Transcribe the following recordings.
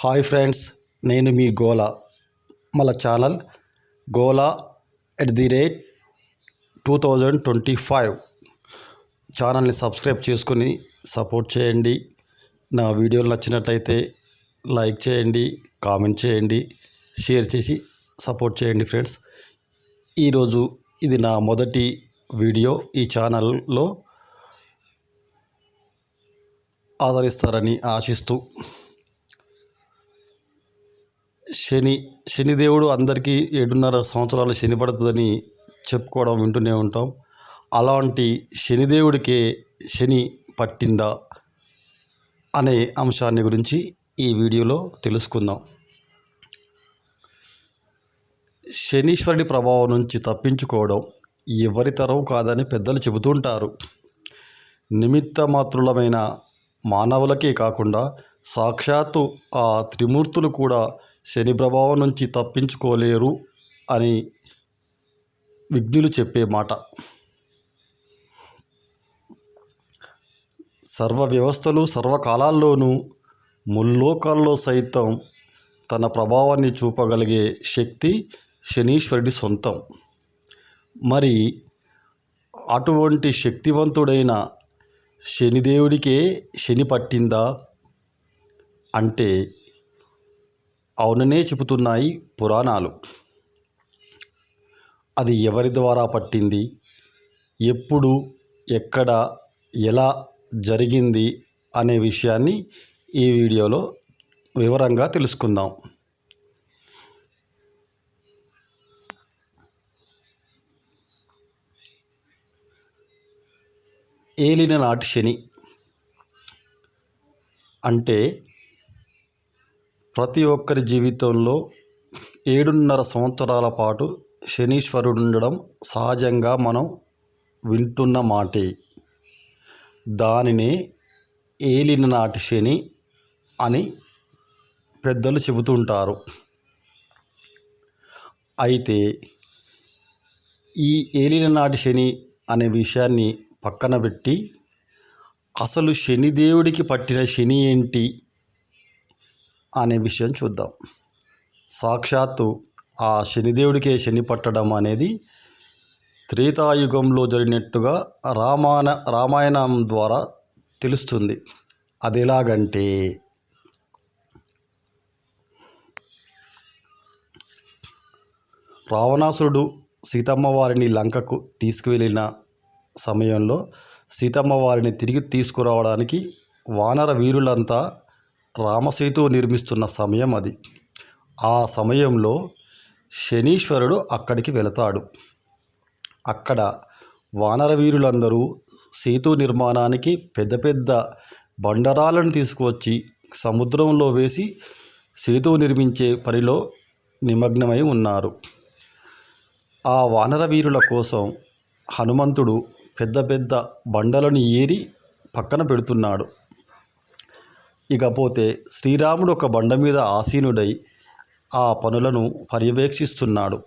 Hi friends నేను మీ గోలా మన channel. Gola at the rate two thousand twenty five. ఛానల్ని subscribe చేసుకొని సపోర్ట్ చేయండి. నా వీడియోలు నచ్చినట్టయితే లైక్ చేయండి కామెంట్ చేయండి షేర్ చేసి సపోర్ట్ చేయండి ఫ్రెండ్స్. ఈరోజు ఇది నా మొదటి వీడియో ఈ ఛానల్లో. ఆదరిస్తారని ఆశిస్తూ శని శనిదేవుడు అందరికీ ఏడున్నర సంవత్సరాలు శని పడుతుందని చెప్పుకోవడం వింటూనే ఉంటాం. అలాంటి శనిదేవుడికే శని పట్టిందా అనే అంశాన్ని గురించి ఈ వీడియోలో తెలుసుకుందాం. శనీశ్వరుడి ప్రభావం నుంచి తప్పించుకోవడం ఎవరి తరం కాదని పెద్దలు చెబుతుంటారు. నిమిత్త మాత్రులమైన మానవులకే కాకుండా సాక్షాత్తు ఆ త్రిమూర్తులు కూడా శని ప్రభావం నుంచి తప్పించుకోలేరు అని విజ్ఞులు చెప్పే మాట. సర్వ వ్యవస్థలు సర్వకాలాల్లోనూ ముల్లోకాల్లో సైతం తన ప్రభావాన్ని చూపగలిగే శక్తి శనీశ్వరుడి సొంతం. మరి అటువంటి శక్తివంతుడైన శనిదేవుడికే శని పట్టిందా? అంటే అవుననే చెబుతున్నాయి పురాణాలు. అది ఎవరి ద్వారా పట్టింది? ఎప్పుడు ఎక్కడ ఎలా జరిగింది అనే విషయాన్ని ఈ వీడియోలో వివరంగా తెలుసుకుందాం. ఏలిన నాటి శని అంటే ప్రతి ఒక్కరి జీవితంలో ఏడున్నర సంవత్సరాల పాటు శనీశ్వరుడు ఉండడం సహజంగా మనం వింటున్న మాటే. దానినే ఏలిన నాటి శని అని పెద్దలు చెబుతుంటారు. అయితే ఈ ఏలిన నాటి శని అనే విషయాన్ని పక్కన పెట్టి అసలు శనిదేవుడికి పట్టిన శని ఏంటి? అనే విషయం చూద్దాం. సాక్షాత్తు ఆ శనిదేవుడికే శని పట్టడం అనేది త్రేతాయుగంలో జరిగినట్టుగా రామాయణ రామాయణం ద్వారా తెలుస్తుంది. అది ఎలాగంటే రావణాసురుడు సీతమ్మ వారిని లంకకు తీసుకువెళ్ళిన సమయంలో సీతమ్మ వారిని తిరిగి తీసుకురావడానికి వానర వీరులంతా రామసేతు నిర్మిస్తున్న సమయం అది. ఆ సమయంలో శనీశ్వరుడు అక్కడికి వెళతాడు. అక్కడ వానరవీరులందరూ సేతు నిర్మాణానికి పెద్ద పెద్ద బండరాలను తీసుకువచ్చి సముద్రంలో వేసి సేతు నిర్మించే పనిలో నిమగ్నమై ఉన్నారు. ఆ వానరవీరుల కోసం హనుమంతుడు పెద్ద పెద్ద బండలను ఏరి పక్కన పెడుతున్నాడు. ఇకపోతే శ్రీరాముడు ఒక బండ మీద ఆసీనుడై ఆ పనులను పర్యవేక్షిస్తున్నాడు.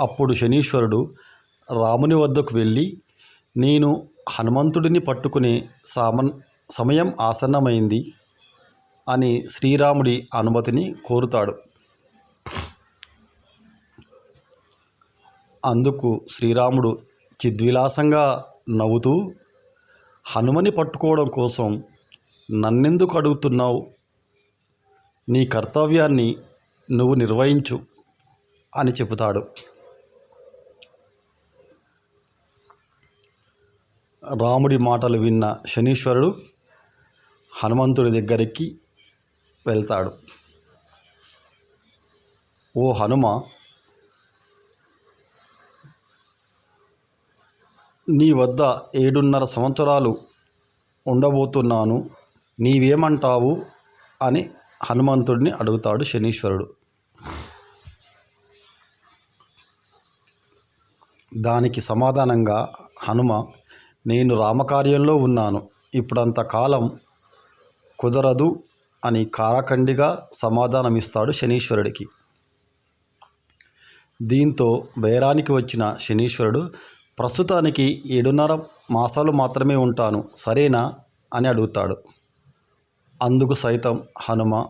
అప్పుడు శనీశ్వరుడు రాముని వద్దకు వెళ్ళి నేను హనుమంతుడిని పట్టుకునే సామన్ సమయం ఆసన్నమైంది అని శ్రీరాముడి అనుమతిని కోరుతాడు. అందుకు శ్రీరాముడు చిద్విలాసంగా నవ్వుతూ హనుమని పట్టుకోవడం కోసం నన్నెందుకు అడుగుతున్నావు? నీ కర్తవ్యాన్ని నువ్వు నిర్వహించు అని చెబుతాడు. రాముడి మాటలు విన్న శనీశ్వరుడు హనుమంతుడి దగ్గరికి వెళ్తాడు. ఓ హనుమ నీ వద్ద ఏడున్నర సంవత్సరాలు ఉండబోతున్నాను. నీవేమంటావు అని హనుమంతుడిని అడుగుతాడు శనీశ్వరుడు. దానికి సమాధానంగా హనుమ నేను రామకార్యంలో ఉన్నాను. ఇప్పుడంత కాలం కుదరదు అని కారాఖండిగా సమాధానమిస్తాడు శనీశ్వరుడికి. దీంతో బేరానికి వచ్చిన శనీశ్వరుడు ప్రస్తుతానికి ఏడున్నర మాసాలు మాత్రమే ఉంటాను. సరేనా? అని అడుగుతాడు. అందుకు సైతం హనుమ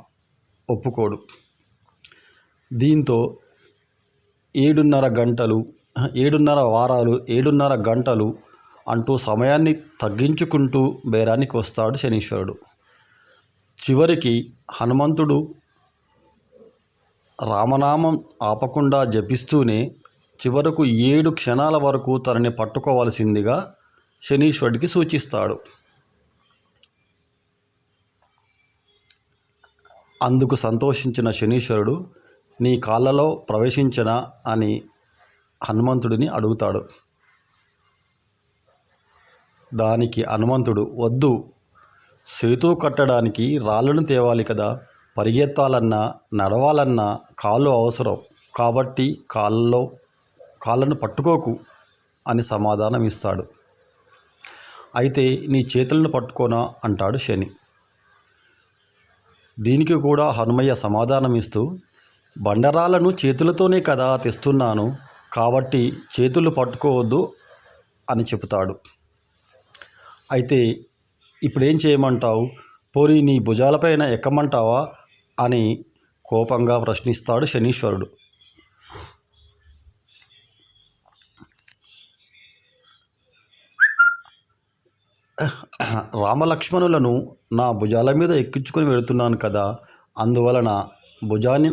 ఒప్పుకోడు. దీంతో ఏడున్నర గంటలు ఏడున్నర వారాలు ఏడున్నర గంటలు అంటూ సమయాన్ని తగ్గించుకుంటూ బేరానికి వస్తాడు శనీశ్వరుడు. చివరికి హనుమంతుడు రామనామం ఆపకుండా జపిస్తూనే చివరకు ఏడు క్షణాల వరకు తనని పట్టుకోవాల్సిందిగా శనీశ్వరుడికి సూచిస్తాడు. అందుకు సంతోషించిన శనీశ్వరుడు నీ కాళ్ళలో ప్రవేశించనా? అని హనుమంతుడిని అడుగుతాడు. దానికి హనుమంతుడు వద్దు సేతు కట్టడానికి రాళ్ళను తేవాలి కదా పరిగెత్తాలన్నా నడవాలన్నా కాళ్ళు అవసరం. కాబట్టి కాళ్ళలో కాళ్ళను పట్టుకోకు అని సమాధానం ఇస్తాడు అయితే నీ చేతులను పట్టుకోనా? అంటాడు శని. దీనికి కూడా హనుమయ్య సమాధానం ఇస్తూ బండరాలను చేతులతోనే కదా తెస్తున్నాను కాబట్టి చేతులు పట్టుకోవద్దు అని చెబుతాడు. అయితే ఇప్పుడేం చేయమంటావు? పోనీ నీ భుజాలపైన ఎక్కమంటావా? అని కోపంగా ప్రశ్నిస్తాడు శనీశ్వరుడు. రామలక్ష్మణులను నా భుజాల మీద ఎక్కించుకొని వెళుతున్నాను కదా అందువలన భుజాన్ని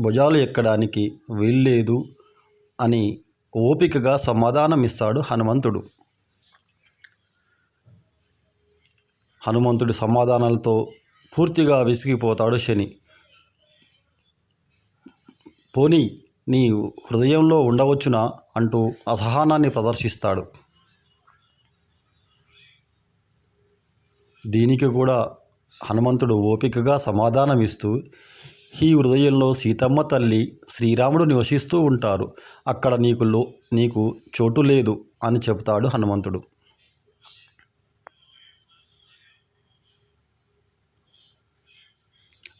భుజాలు ఎక్కడానికి వీల్లేదు అని ఓపికగా సమాధానం ఇస్తాడు హనుమంతుడు. హనుమంతుడి సమాధానాలతో పూర్తిగా విసిగిపోతాడు శని. పోనీ నీ హృదయంలో ఉండవచ్చునా అంటూ అసహనాన్ని ప్రదర్శిస్తాడు. దీనికి కూడా హనుమంతుడు ఓపికగా సమాధానం ఇస్తూ ఈ హృదయంలో సీతమ్మ తల్లి శ్రీరాముడు నివసిస్తూ ఉంటారు. అక్కడ నీకు లో నీకు చోటు లేదు అని చెబుతాడు హనుమంతుడు.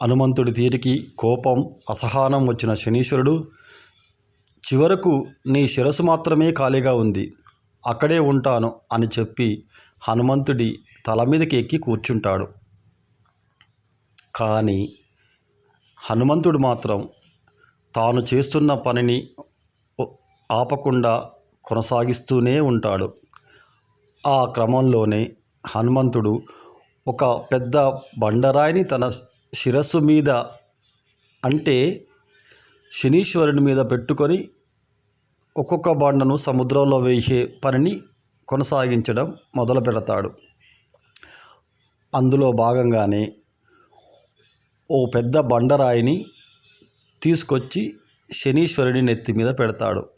హనుమంతుడి తీరికి కోపం అసహనం వచ్చిన శనీశ్వరుడు చివరకు నీ శిరస్సు మాత్రమే ఖాళీగా ఉంది. అక్కడే ఉంటాను అని చెప్పి హనుమంతుడి తల మీదకి ఎక్కి కూర్చుంటాడు. కానీ హనుమంతుడు మాత్రం తాను చేస్తున్న పనిని ఆపకుండా కొనసాగిస్తూనే ఉంటాడు. ఆ క్రమంలోనే హనుమంతుడు ఒక పెద్ద బండరాయిని తన శిరస్సు మీద అంటే శనీశ్వరుని మీద పెట్టుకొని ఒక్కొక్క బండను సముద్రంలో వేసే పనిని కొనసాగించడం మొదలు పెడతాడు అందులో భాగంగానే ఓ పెద్ద బండరాయిని తీసుకొచ్చి శనీశ్వరుడి నెత్తి మీద పెడతాడు.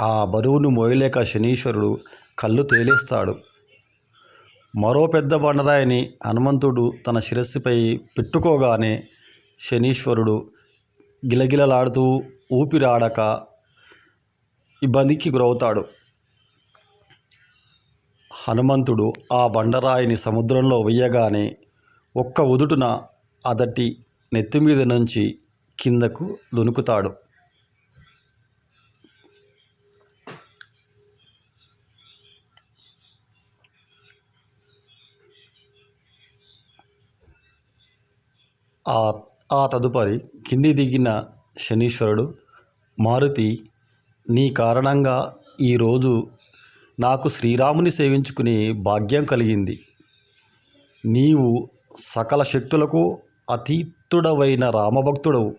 ఆ బరువును మోయలేక శనీశ్వరుడు కళ్ళు తేలేస్తాడు. మరో పెద్ద బండరాయిని హనుమంతుడు తన శిరస్సుపై పెట్టుకోగానే శనీశ్వరుడు గిలగిలలాడుతూ ఊపిరాడక ఇబ్బందికి గురవుతాడు. హనుమంతుడు ఆ బండరాయిని సముద్రంలో వెయ్యగానే ఒక్క ఉదుటున అదటి నెత్తి మీద నుంచి కిందకు దునుకుతాడు. ఆ ఆ తదుపరి కింది దిగిన శనీశ్వరుడు మారుతి నీ కారణంగా ఈరోజు నాకు శ్రీరాముని సేవించుకునే భాగ్యం కలిగింది. నీవు సకల శక్తులకు అతీతుడవైన రామభక్తుడవు.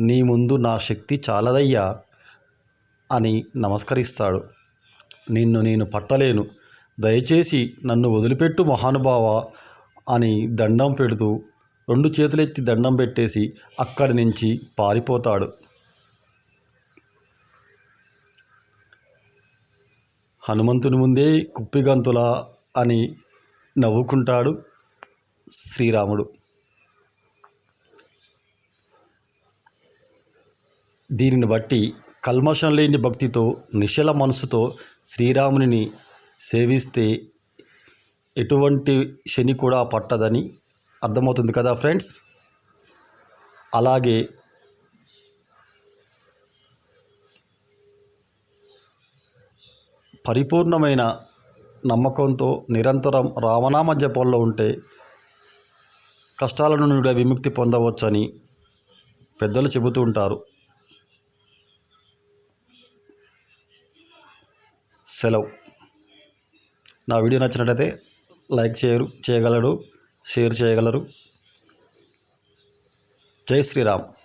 నీ ముందు నా శక్తి చాలదయ్యా అని నమస్కరిస్తాడు. నిన్ను నేను పట్టలేను. దయచేసి నన్ను వదిలిపెట్టు మహానుభావ అని దండం పెడుతూ రెండు చేతులెత్తి దండం పెట్టేసి అక్కడి నుంచి పారిపోతాడు. హనుమంతుని ముందే కుప్పిగంతుల అని నవ్వుకుంటాడు శ్రీరాముడు. దీనిని బట్టి కల్మషం లేని భక్తితో నిశల మనసుతో శ్రీరాముని సేవిస్తే ఎటువంటి శని కూడా పట్టదని అర్థమవుతుంది కదా ఫ్రెండ్స్? అలాగే పరిపూర్ణమైన నమ్మకంతో నిరంతరం రామనామ జపంలో ఉంటే కష్టాల నుండి కూడా విముక్తి పొందవచ్చని పెద్దలు చెబుతూ ఉంటారు. సెలవు. నా వీడియో నచ్చినట్లయితే లైక్ చేయరు చేయగలరు షేర్ చేయగలరు. జై శ్రీరామ్.